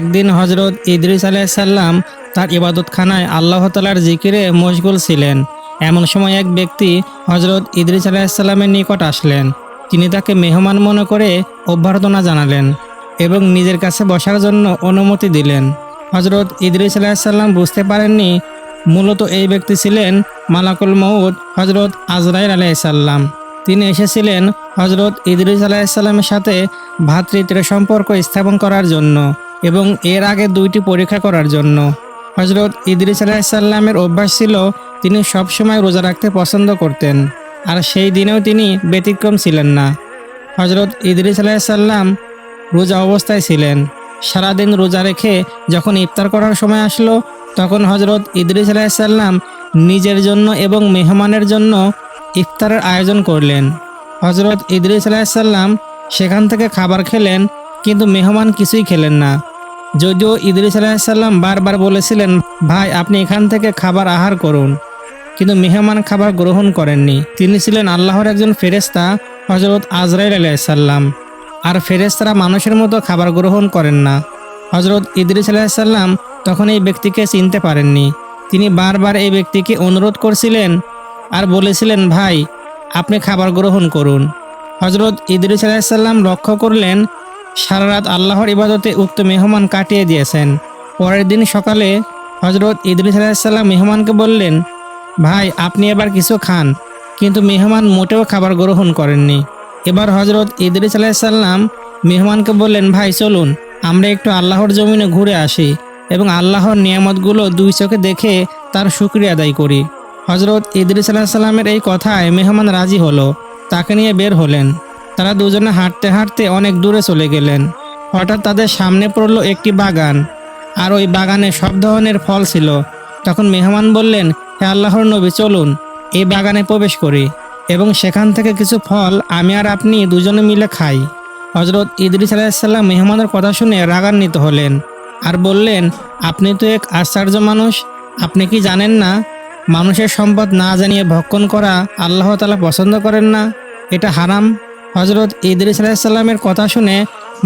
একদিন হজরত ইদ্রিস আলাইসাল্লাম তার ইবাদতখানায় আল্লাহ তালার জিকিরে মশগুল ছিলেন। এমন সময় এক ব্যক্তি হজরত ইদ্রিস আলাইসাল্লামের নিকট আসলেন। তিনি তাকে মেহমান মনে করে অভ্যর্থনা জানালেন এবং নিজের কাছে বসার জন্য অনুমতি দিলেন। হজরত ইদ্রিস আলাইসাল্লাম বুঝতে পারেননি, মূলত এই ব্যক্তি ছিলেন মালাকুল মৌদ হজরত আজরাইল আলাইসাল্লাম তিনি এসেছিলেন হজরত ইদ্রিস আলাইসাল্লামের সাথে ভ্রাতৃত্বের সম্পর্ক স্থাপন করার জন্য। এবং এর আগে দুইটি পরীক্ষা করার জন্য। হজরত ইদ্রিস আলাইসাল্লামের অভ্যাস ছিল, তিনি সবসময় রোজা রাখতে পছন্দ করতেন, আর সেই দিনেও তিনি ব্যতিক্রম ছিলেন না। হজরত ইদ্রিস আলাইসাল্লাম রোজা অবস্থায় ছিলেন। সারাদিন রোজা রেখে যখন ইফতার করার সময় আসলো, তখন হজরত ইদ্রিস আলাইসাল্লাম নিজের জন্য এবং মেহমানের জন্য ইফতারের আয়োজন করলেন। হজরত ইদ্রিস আলাইসাল্লাম সেখান থেকে খাবার খেলেন, কিন্তু মেহমান কিছুই খেলেন না। যদিও ইদ্রিস আলাইসাল্লাম বারবার বলেছিলেন, ভাই, আপনি এখান থেকে খাবার আহার করুন। কিন্তু মেহমান খাবার গ্রহণ করেননি। তিনি ছিলেন আল্লাহর একজন ফেরেস্তা হজরত আজরাইল আলাইসাল্লাম আর ফেরেস্তারা মানুষের মতো খাবার গ্রহণ করেন না। হজরত ইদ্রিস আলাইসাল্লাম তখন এই ব্যক্তিকে চিনতে পারেননি। তিনি বারবার এই ব্যক্তিকে অনুরোধ করছিলেন আর বলেছিলেন, ভাই, আপনি খাবার গ্রহণ করুন। হজরত ইদ্রিস আলাইসাল্লাম লক্ষ্য করলেন সারা রাত আল্লাহর ইবাদতে উক্ত মেহমান কাটিয়ে দিয়েছেন। পরের দিন সকালে হজরত ইদ্রিস আলাইসাল্লাম মেহমানকে বললেন, ভাই, আপনি এবার কিছু খান। কিন্তু মেহমান মোটেও খাবার গ্রহণ করেননি। এবার হজরত ইদ্রিস আলাইসাল্লাম মেহমানকে বললেন, ভাই, চলুন, আমরা একটু আল্লাহর জমিনে ঘুরে আসি এবং আল্লাহর নিয়ামতগুলো দুই চোখে দেখে তার শুক্রিয়া আদায় করি। হজরত ইদ্রিস আলাহিসাল্লামের এই কথায় মেহমান রাজি হলো, তাকে নিয়ে বের হলেন। তারা দুজনে হাঁটতে হাঁটতে অনেক দূরে চলে গেলেন। হঠাৎ তাদের সামনে পড়ল একটি বাগান। আর ওই বাগানে সব ধরনের ফল ছিল। তখন মেহমান বললেন, হে আল্লাহর নবী, চলুন, এই বাগানে প্রবেশ করি। এবং সেখান থেকে কিছু ফল আমি আর আপনি দুজনে মিলে খাই। হজরত ইদ্রিস আলাইসাল্লাম মেহমানের কথা শুনে রাগান্বিত হলেন। আর বললেন, আপনি তো এক আশ্চর্য মানুষ। আপনি কি জানেন না? মানুষের সম্পদ না জানিয়ে ভক্ষণ করা আল্লাহ তালা পছন্দ করেন না। এটা হারাম। হজরত ইদ্রিস আলাইসাল্লামের কথা শুনে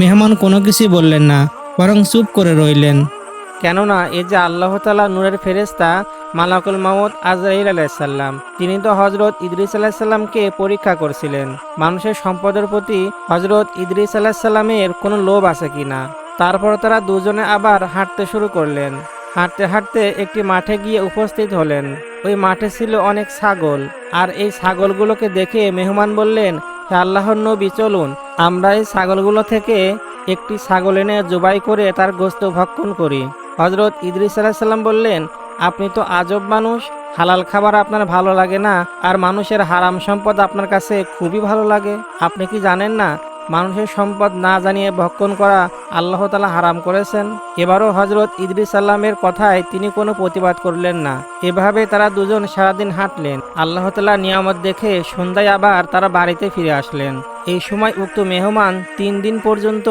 মেহমান কোনো কিছুই বললেন না, বরং চুপ করে রইলেন। কেননা এ যে আল্লাহ তালা নূরের ফেরেস্তা মালাকুল মামুদ আজরাইল আলাইসাল্লাম তিনি তো হজরত ইদ্রিস আলাহিসাল্লামকে পরীক্ষা করছিলেন। মানুষের সম্পদের প্রতি হজরত ইদ্রিস আলাহিসাল্লামের কোনো লোভ আছে কিনা তারপর তারা দুজনে আবার হাঁটতে শুরু করলেন। হাঁটতে হাঁটতে একটি মাঠে গিয়ে উপস্থিত হলেন। ওই মাঠে ছিল অনেক ছাগল, আর এই ছাগলগুলোকে দেখে মেহমান বললেন আল্লাহর নবী চলুন, আমরা এই ছাগলগুলো থেকে একটি ছাগল এনে জবাই করে তার গোস্ত ভক্ষণ করি। হজরত ইদ্রিস আলাহিসাল্লাম বললেন, আপনি তো আজব মানুষ, হালাল খাবার আপনার ভালো লাগে না, আর মানুষের হারাম সম্পদ আপনার কাছে খুবই ভালো লাগে। আপনি কি জানেন না মানুষের সম্পদ না জানিয়ে ভক্ষণ করা আল্লাহ তালা হারাম করেছেন। এবারও হজরত ইদ্রিস সাল্লামের কথায় তিনি কোনো প্রতিবাদ করলেন না। এভাবে তারা দুজন সারাদিন হাঁটলেন। আল্লাহ তালা নিয়ামত দেখে সন্ধ্যায় আবার তারা বাড়িতে ফিরে আসলেন। এই সময় উক্ত মেহমান তিন দিন পর্যন্ত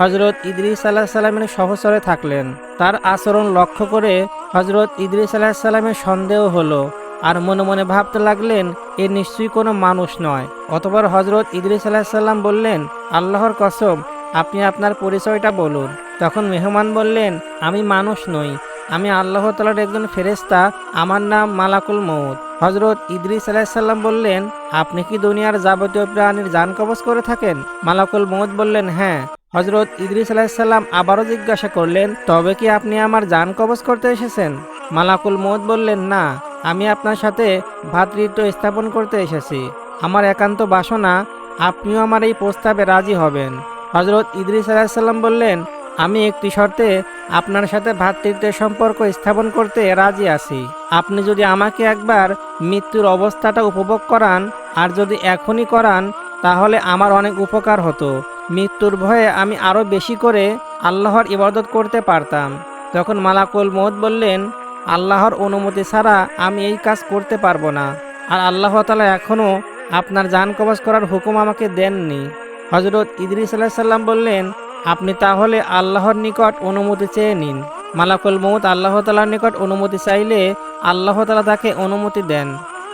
হজরত ইদ্রিস আল্লাহ সাল্লামের সহচরে থাকলেন। তার আচরণ লক্ষ্য করে হজরত ইদ্রিস আল্লাহ সাল্লামের সন্দেহ হলো। আর মনে মনে ভাবতে লাগলেন, এ নিশ্চয়ই কোনো মানুষ নয়। অতপর হজরত ইদ্রিস আলাহিসাল্লাম বললেন, আল্লাহর কসম, আপনি আপনার পরিচয়টা বলুন। তখন মেহমান বললেন, আমি মানুষ নই, আমি আল্লাহ তালার একজন ফেরেস্তা আমার নাম মালাকুল মৌদ হজরত ইদ্রিস আলাহিসাল্লাম বললেন, আপনি কি দুনিয়ার যাবতীয় প্রাণীর যান কবচ করে থাকেন? মালাকুল মৌদ বললেন হ্যাঁ। হজরত ইদ্রিস আলাহিসাল্লাম আবারও জিজ্ঞাসা করলেন, তবে কি আপনি আমার যান কবচ করতে এসেছেন? মালাকুল মৌদ বললেন, না। আমি আপনার সাথে ভ্রাতৃত্ব স্থাপন করতে এসেছি। আমার একান্ত বাসনা, আপনিও আমার এই প্রস্তাবে রাজি হবেন। হজরত ইদ্রিস আলাহিসাল্লাম বললেন, আমি একটি শর্তে আপনার সাথে ভ্রাতৃত্বের সম্পর্ক স্থাপন করতে রাজি আছি। আপনি যদি আমাকে একবার মৃত্যুর অবস্থাটা উপভোগ করান আর যদি এখনই করান, তাহলে আমার অনেক উপকার হতো। মৃত্যুর ভয়ে আমি আরও বেশি করে আল্লাহর ইবাদত করতে পারতাম। তখন মালাকুল মৌদ বললেন আল্লাহর অনুমতি ছাড়া আমি এই কাজ করতে পারব না। আর আল্লাহ তালা এখনও আপনার যান কবচ করার হুকুম আমাকে দেননি। হজরত ইদ্রিস সাল্লাম বললেন, আপনি তাহলে আল্লাহর নিকট অনুমতি চেয়ে নিন। মালাকুল মৌত আল্লাহ তালার নিকট অনুমতি চাইলে আল্লাহ তালা তাকে অনুমতি দেন।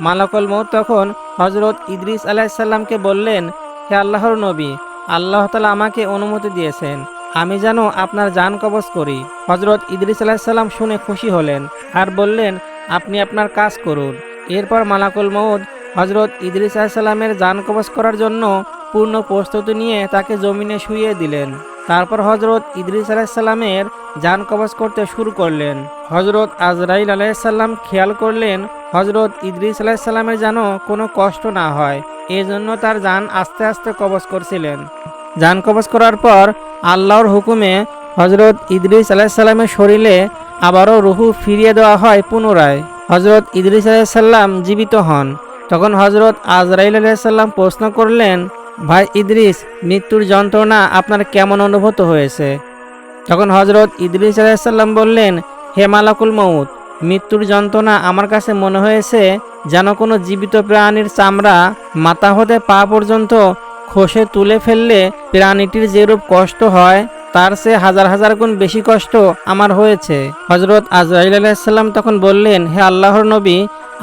মালাকুল মৌত তখন হজরত ইদরিস আলাহিসাল্লামকে বললেন, হে আল্লাহর নবী, আল্লাহ তালা আমাকে অনুমতি দিয়েছেন। আমি যেন আপনার জান কবজ করি। হজরত ইদ্রিস আলাহিসাল্লাম শুনে খুশি হলেন আর বললেন, আপনি আপনার কাজ করুন। এরপর মালাকুল মৌদ হজরত ইদ্রিস আলাহিসাল্লামের জান কবজ করার জন্য পূর্ণ প্রস্তুতি নিয়ে তাকে জমিনে শুইয়ে দিলেন। তারপর হজরত ইদ্রিস আলাহিসাল্লামের যান কবজ করতে শুরু করলেন। হজরত আজরাইল আলাইসাল্লাম খেয়াল করলেন হজরত ইদ্রিস আলাইসাল্লামের যেন কোনো কষ্ট না হয় এই জন্য তার যান আস্তে আস্তে কবজ করছিলেন। যান কবজ করার পর আল্লাহর হুকুমে হজরত ইদ্রিস আলাইসাল্লামের শরীরে আবারও রুহু ফিরিয়ে দেওয়া হয় পুনরায়। হজরত ইদ্রিস আলাইসাল্লাম জীবিত হন। তখন হজরত আজরাইল আলাইসাল্লাম প্রশ্ন করলেন, ভাই ইদ্রিস, মৃত্যুর যন্ত্রণা আপনার কেমন অনুভূত হয়েছে? তখন হজরত ইদ্রিস আলাইসাল্লাম বললেন, হে মালাকুল মৌত মৃত্যুর যন্ত্রণা আমার কাছে মনে হয়েছে যেন কোনো জীবিত প্রাণীর চামড়া মাথা হতে পা পর্যন্ত খসে তুলে ফেললে প্রাণীটির যেরূপ কষ্ট হয়, তার সে হাজার হাজার গুণ বেশি কষ্ট আমার হয়েছে। হজরত আজরাইল আলাইসাল্লাম তখন বললেন, হে আল্লাহর নবী,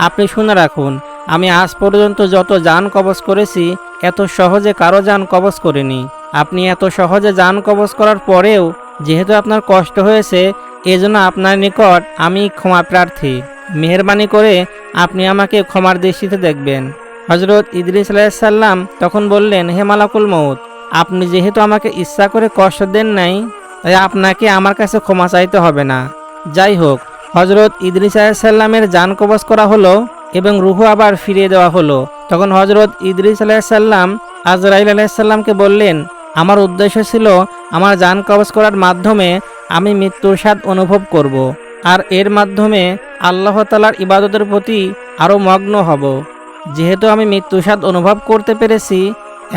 আপনি শুনে রাখুন, আমি আজ পর্যন্ত যত যান কবজ করেছি, এত সহজে কারও যান কবজ করিনি। আপনি এত সহজে যান কবজ করার পরেও যেহেতু আপনার কষ্ট হয়েছে, এজন্য আপনার নিকট আমি ক্ষমা প্রার্থী। মেহরবানি করে আপনি আমাকে ক্ষমার দৃষ্টিতে দেখবেন। হজরত ইদ্রিস আলাইসাল্লাম তখন বললেন, হে মালাকুল মৌত আপনি যেহেতু আমাকে ইচ্ছা করে কষ্ট দেন নাই, তাই আপনাকে আমার কাছে ক্ষমা চাইতে হবে না যাই হোক হজরত ইদ্রিস আলাইসাল্লামের যান কবজ করা হলো এবং রুহু আবার ফিরিয়ে দেওয়া হলো তখন হজরত ইদ্রিস আলাইসাল্লাম আজরাইল আলাইসাল্লামকে বললেন, আমার উদ্দেশ্য ছিল আমার যান কবজ করার মাধ্যমে আমি মৃত্যুর স্বাদ অনুভব করব। আর এর মাধ্যমে আল্লাহ তালার ইবাদতের প্রতি আরও মগ্ন হব যেহেতু আমি মৃত্যুর স্বাদ অনুভব করতে পেরেছি,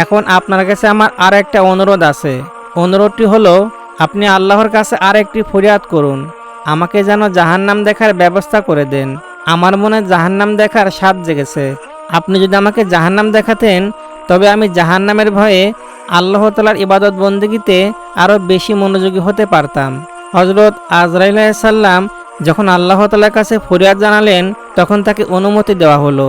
এখন আপনার কাছে আমার আর একটা অনুরোধ আছে। অনুরোধটি হলো, আপনি আল্লাহর কাছে আর একটি ফরিয়াদ করুন। আমাকে যেন জাহান্নাম দেখার ব্যবস্থা করে দেন। আমার মনে জাহান্নাম দেখার স্বাদ জেগেছে। আপনি যদি আমাকে জাহান্নাম দেখাতেন, তবে আমি জাহান্নামের ভয়ে আল্লাহ তালার ইবাদত বন্দিগিতে আরও বেশি মনোযোগী হতে পারতাম। হজরত আজরাইল সাল্লাম যখন আল্লাহ তালার কাছে ফরিয়াদ জানালেন, তখন তাকে অনুমতি দেওয়া হলো।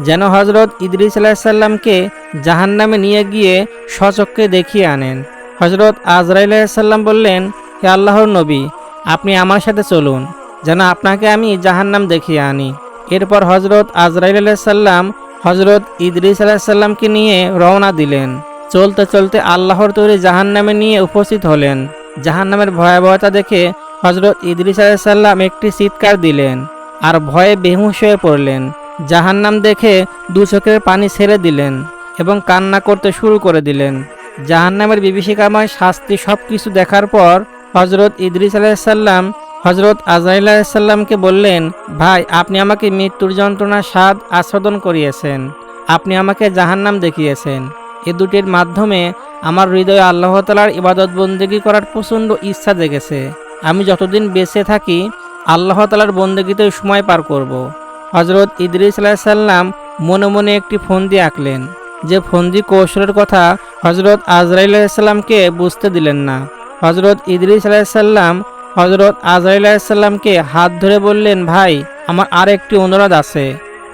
যেন হজরত ইদ্রিস আলাহিসাল্লামকে জাহান্নামে নিয়ে গিয়ে স্বচক্ষে দেখিয়ে আনেন। হজরত আজরাইল সাল্লাম বললেন, হে আল্লাহর নবী, আপনি আমার সাথে চলুন, যেন আপনাকে আমি জাহান্নাম দেখিয়ে আনি। এরপর হজরত আজরাইল সাল্লাম হজরত ইদ্রিস আলাহিসাল্লামকে নিয়ে রওনা দিলেন। চলতে চলতে আল্লাহর তৈরি জাহান্নামে নিয়ে উপস্থিত হলেন। জাহান্নামের ভয়াবহতা দেখে হজরত ইদ্রিস আলাইসাল্লাম একটি চিৎকার দিলেন আর ভয়ে বেহুশ হয়ে পড়লেন। জাহান্নাম দেখে দু চোখের পানি ছেড়ে দিলেন এবং কান্না করতে শুরু করে দিলেন। জাহান্নামের বিভীষিকাময় শাস্তি সব কিছু দেখার পর হজরত ইদ্রিস আলাইসাল্লাম হজরত আজরাইল আলাইসাল্লামকে বললেন, ভাই, আপনি আমাকে মৃত্যুর যন্ত্রণার স্বাদ আস্বাদন করিয়েছেন। আপনি আমাকে জাহান্নাম দেখিয়েছেন। এ দুটির মাধ্যমে আমার হৃদয়ে আল্লাহ তালার ইবাদত বন্দেগী করার প্রচণ্ড ইচ্ছা জেগেছে। আমি যতদিন বেঁচে থাকি, আল্লাহ তালার বন্দেগীতে সময় পার করব। হজরত ইদ্রিস সাল্লাম মনে মনে একটি ফন্দি আঁকলেন। যে ফন্দি কৌশলের কথা হজরত আজরাইল সাল্লামকে বুঝতে দিলেন না। হজরত ইদ্রিস সাল্লাম হজরত আজরাইল সাল্লামকে হাত ধরে বললেন, ভাই, আমার আর একটি অনুরোধ আছে।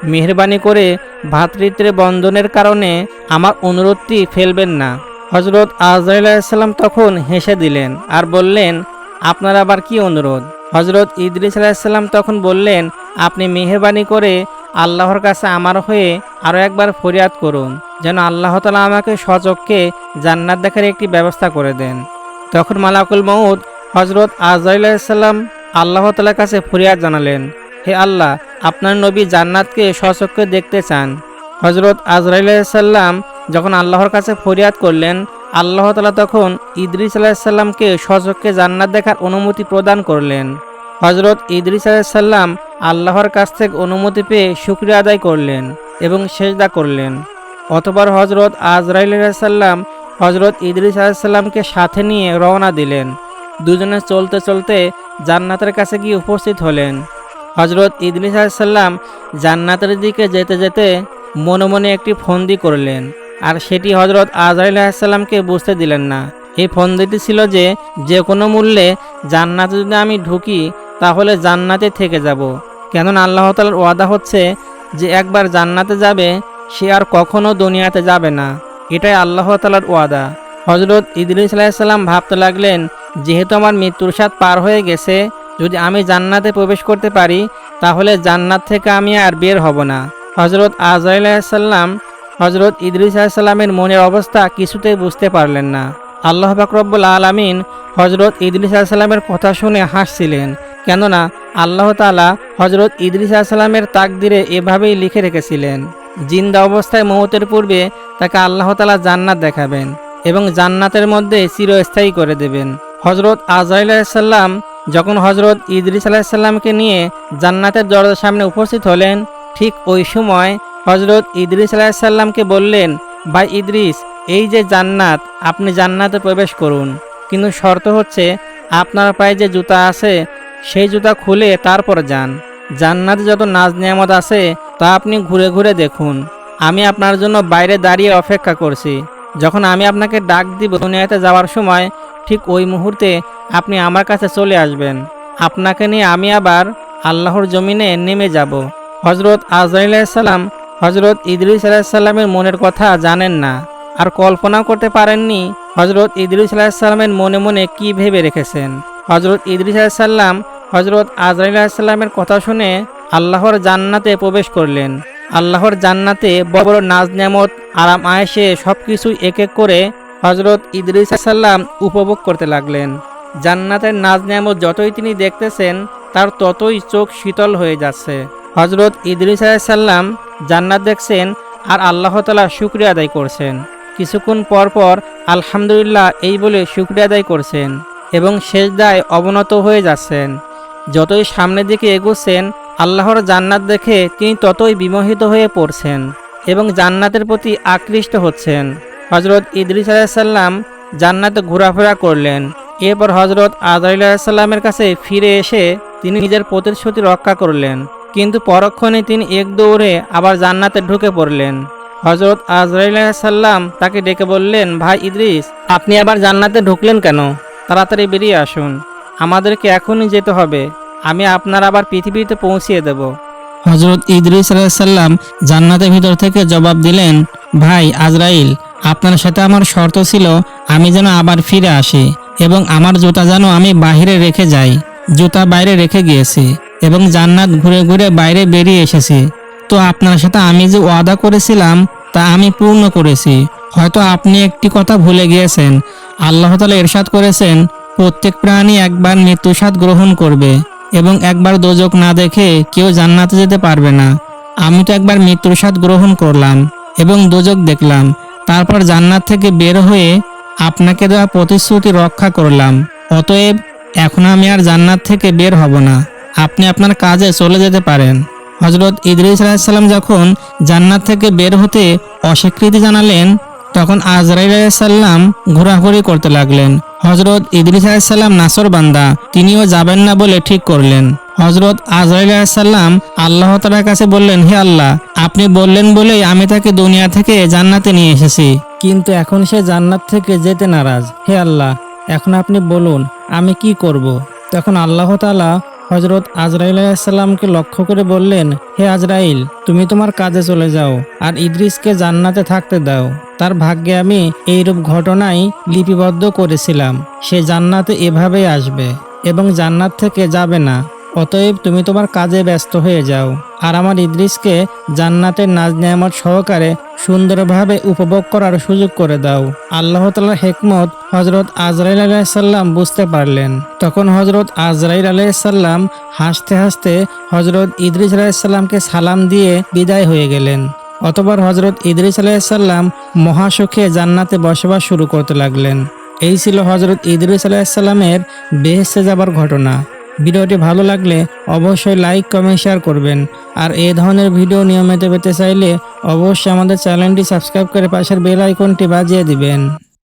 মেহরবানি করে ভাতৃত্বের বন্ধনের কারণে আমার অনুরোধটি ফেলবেন না। হজরত আজরাইসাল্লাম তখন হেসে দিলেন আর বললেন, আপনার আবার কি অনুরোধ? হজরত ইদ্রিস আলাহিসাল্লাম তখন বললেন আপনি মেহরবানি করে আল্লাহর কাছে আমার হয়ে আরও একবার ফরিয়াদ করুন, যেন আল্লাহ তালা আমাকে সচককে জান্নাত দেখার একটি ব্যবস্থা করে দেন। তখন মালাকুল মৌদ হজরত আজরাইসাল্লাম আল্লাহ তালার কাছে ফরিয়াদ জানালেন, হে আল্লাহ, আপনার নবী জান্নাতকে সচক্ষে দেখতে চান। হজরত আজরাইসাল্লাম যখন আল্লাহর কাছে ফরিয়াদ করলেন, আল্লাহ তালা তখন ইদ্রিস আলাহিসাল্লামকে সচক্ষে জান্নাত দেখার অনুমতি প্রদান করলেন। হজরত ইদ্রিস আলাহিসাল্লাম আল্লাহর কাছ থেকে অনুমতি পেয়ে শুক্রিয়া আদায় করলেন এবং সেজদা করলেন। অতবার হজরত আজরাইল সাল্লাম হজরত ইদ্রিস আলাহিসাল্লামকে সাথে নিয়ে রওনা দিলেন। দুজনে চলতে চলতে জান্নাতের কাছে গিয়ে উপস্থিত হলেন। হজরত ইদরিস সাল্লাম জান্নাতের দিকে যেতে যেতে মনে মনে একটি ফন্দি করলেন আর সেটি হজরত আজরাইল সাল্লামকে বুঝতে দিলেন না। এই ফন্দিটি ছিল যে যে কোনো মূল্যে জান্নাতে যদি আমি ঢুকি তাহলে জান্নাতে থেকে যাব। কেননা আল্লাহ তালার ওয়াদা হচ্ছে যে একবার জান্নাতে যাবে, সে আর কখনো দুনিয়াতে যাবে না। এটাই আল্লাহ তালার ওয়াদা। হজরত ইদরিস আলাইসাল্লাম ভাবতে লাগলেন, যেহেতু আমার মৃত্যুর স্বাদ পার হয়ে গেছে, যদি আমি জান্নাতে প্রবেশ করতে পারি, তাহলে জান্নাত থেকে আমি আর বের হব না। হজরত আজরাইল আলাইসাল্লাম হজরত ইদরিস আলাইসাল্লামের মনের অবস্থা কিছুতেই বুঝতে পারলেন না। আল্লাহ বাকরব্বুল আলমিন হজরত ইদরিস আলাইসাল্লামের কথা শুনে হাসছিলেন। কেননা আল্লাহ তালা হজরত ইদরিস আলাইসাল্লামের তাকদিরে এভাবেই লিখে রেখেছিলেন, জিন্দা অবস্থায় মমতের পূর্বে তাকে আল্লাহ তালা জান্নাত দেখাবেন এবং জান্নাতের মধ্যে চিরস্থায়ী করে দেবেন। হজরত আজরাইল আলাইসাল্লাম যখন হজরত ইদরিস আলাইসাল্লামকে নিয়ে জান্নাতের দরজার সামনে উপস্থিত হলেন, ঠিক ওই সময় হজরত ইদরিস আলাইসাল্লামকে বললেন, ভাই ইদরিস, এই যে জান্নাত, আপনি জান্নাতে প্রবেশ করুন। কিন্তু শর্ত হচ্ছে, আপনার পায়ে যে জুতা আছে সেই জুতা খুলে তারপর যান। জান্নাতে যত নাজ নিয়ামত আছে, তা আপনি ঘুরে ঘুরে দেখুন। আমি আপনার জন্য বাইরে দাঁড়িয়ে অপেক্ষা করছি। যখন আমি আপনাকে ডাক দিব দুনিয়াতে যাওয়ার সময়, ঠিক ওই মুহূর্তে আপনি আমার কাছে চলে আসবেন। আপনাকে নিয়ে আমি আবার আল্লাহর জমিনে নেমে যাব। হজরত আজরাইল সালাম হজরত ইদরিস আলাইসাল্লামের মনের কথা জানেন না। আর কল্পনাও করতে পারেননি হজরত ইদরিস আলাইসাল্লামের মনে মনে কি ভেবে রেখেছেন। হজরত ইদরিস আলাইসাল্লাম হজরত আজরাইল আলাইসাল্লামের কথা শুনে আল্লাহর জান্নাতে প্রবেশ করলেন। আল্লাহর জান্নাতে বড় বড় নাজ নেমত আরাম আয়েসে সব কিছু এক এক করে হজরত ইদরিস সাল্লাম উপভোগ করতে লাগলেন। জান্নাতের নাজ নেমত যতই তিনি দেখতেছেন, তার ততই চোখ শীতল হয়ে যাচ্ছে। হজরত ইদরিস সাল্লাম জান্নাত দেখছেন আর আল্লাহ তালা শুক্রিয়া আদায় করছেন। কিছুক্ষণ পর পর আলহামদুলিল্লাহ এই বলে শুক্রিয়া আদায় করছেন। এবং শেষ দায় অবনত হয়ে যাচ্ছেন। যতই সামনের দিকে এগোচ্ছেন, আল্লাহর জান্নাত দেখে তিনি ততই বিমোহিত হয়ে পড়ছেন এবং জান্নাতের প্রতি আকৃষ্ট হচ্ছেন। হজরত ইদরিস আলাইসাল্লাম জান্নাতে ঘোরাফেরা করলেন। এরপর হজরত আজরাইল আলাইসাল্লামের কাছে ফিরে এসে তিনি নিজের প্রতিশ্রুতি রক্ষা করলেন। কিন্তু পরক্ষণে তিনি এক দৌড়ে আবার জান্নাতে ঢুকে পড়লেন। হজরত আজরাইল সাল্লাম তাকে ডেকে বললেন, ভাই ইদ্রিস, আপনি আবার জান্নাতে ঢুকলেন কেন? তাড়াতাড়ি বেরিয়ে আসুন। আমাদেরকে এখনই যেতে হবে। আমি আপনার আবার পৃথিবীতে পৌঁছিয়ে দেব। হজরত ইদ্রিস সাল্লাম জান্নাতের ভিতর থেকে জবাব দিলেন, ভাই আজরাইল, আপনার সাথে আমার শর্ত ছিল আমি যেন আবার ফিরে আসি এবং আমার জুতা যেন আমি বাইরে রেখে যাই। জুতা বাইরে রেখে গিয়েছি এবং জান্নাত ঘুরে ঘুরে বাইরে বেরিয়ে এসেছি। তো আপনার সাথে আমি যে ওয়াদা করেছিলাম তা আমি পূর্ণ করেছি। হয়তো আপনি একটি কথা ভুলে গিয়েছেন। আল্লাহ তালা এরশাদ করেছেন, প্রত্যেক প্রাণী একবার মৃত্যুস্বাদ গ্রহণ করবে এবং একবার দোজক না দেখে কেউ জান্নাতে যেতে পারবে না। আমি তো একবার মৃত্যুর স্বাদ গ্রহণ করলাম এবং দোজক দেখলাম, তারপর জান্নাত থেকে বের হয়ে আপনাকে দেওয়া প্রতিশ্রুতি রক্ষা করলাম। অতএব এখন আমি আর জান্নাত থেকে বের হব না। আপনি আপনার কাজে চলে যেতে পারেন। হজরত ইদরিস আলাইসাল্লাম যখন জান্নাত থেকে বের হতে অস্বীকৃতি জানালেন তখন আজরাইল আলাইসাল্লাম ঘোরাঘুরি করতে লাগলেন। হজরত ইদরিস আলাইসাল্লাম নাসর বান্দা, তিনিও যাবেন না বলে ঠিক করলেন। হজরত আজরাইল আলাইসাল্লাম আল্লাহ তালার কাছে বললেন, হে আল্লাহ, আপনি বললেন বলেই আমি তাকে দুনিয়া থেকে জান্নাতে নিয়ে এসেছি। কিন্তু এখন সে জান্নাত থেকে যেতে নারাজ। হে আল্লাহ, এখন আপনি বলুন, আমি কি করব। তখন আল্লাহ তালা হজরত আজরাইল আলাইসাল্লামকে লক্ষ্য করে বললেন, হে আজরাইল, তুমি তোমার কাজে চলে যাও, আর ইদ্রিসকে জান্নাতে থাকতে দাও। তার ভাগ্যে আমি এইরূপ ঘটনাই লিপিবদ্ধ করেছিলাম। সে জান্নাতে এভাবেই আসবে এবং জান্নাত থেকে যাবে না। অতএব তুমি তোমার কাজে ব্যস্ত হয়ে যাও। আর আমার ইদ্রিসকে জান্নাতের নাজ নেয়ামত সহকারে সুন্দরভাবে উপভোগ করার সুযোগ করে দাও। আল্লাহ তালার হেকমত হজরত আজরাইল আলাইসাল্লাম বুঝতে পারলেন। তখন হজরত আজরাইল আলাইসাল্লাম হাসতে হাসতে হজরত ইদ্রিস আলাইসাল্লামকে সালাম দিয়ে বিদায় হয়ে গেলেন। অতবার হজরত ইদ্রিস আলাইসাল্লাম মহাসুখে জান্নাতে বসবাস শুরু করতে লাগলেন। এই ছিল হজরত ইদ্রিস আলাইসাল্লামের বেহেসে যাবার ঘটনা। ভিডিওটি ভালো লাগলে অবশ্যই লাইক, কমেন্ট, শেয়ার করবেন। আর এ ধরনের ভিডিও নিয়মিত পেতে চাইলে অবশ্যই আমাদের চ্যানেলটি সাবস্ক্রাইব করে পাশের বেল আইকনটি বাজিয়ে দিবেন।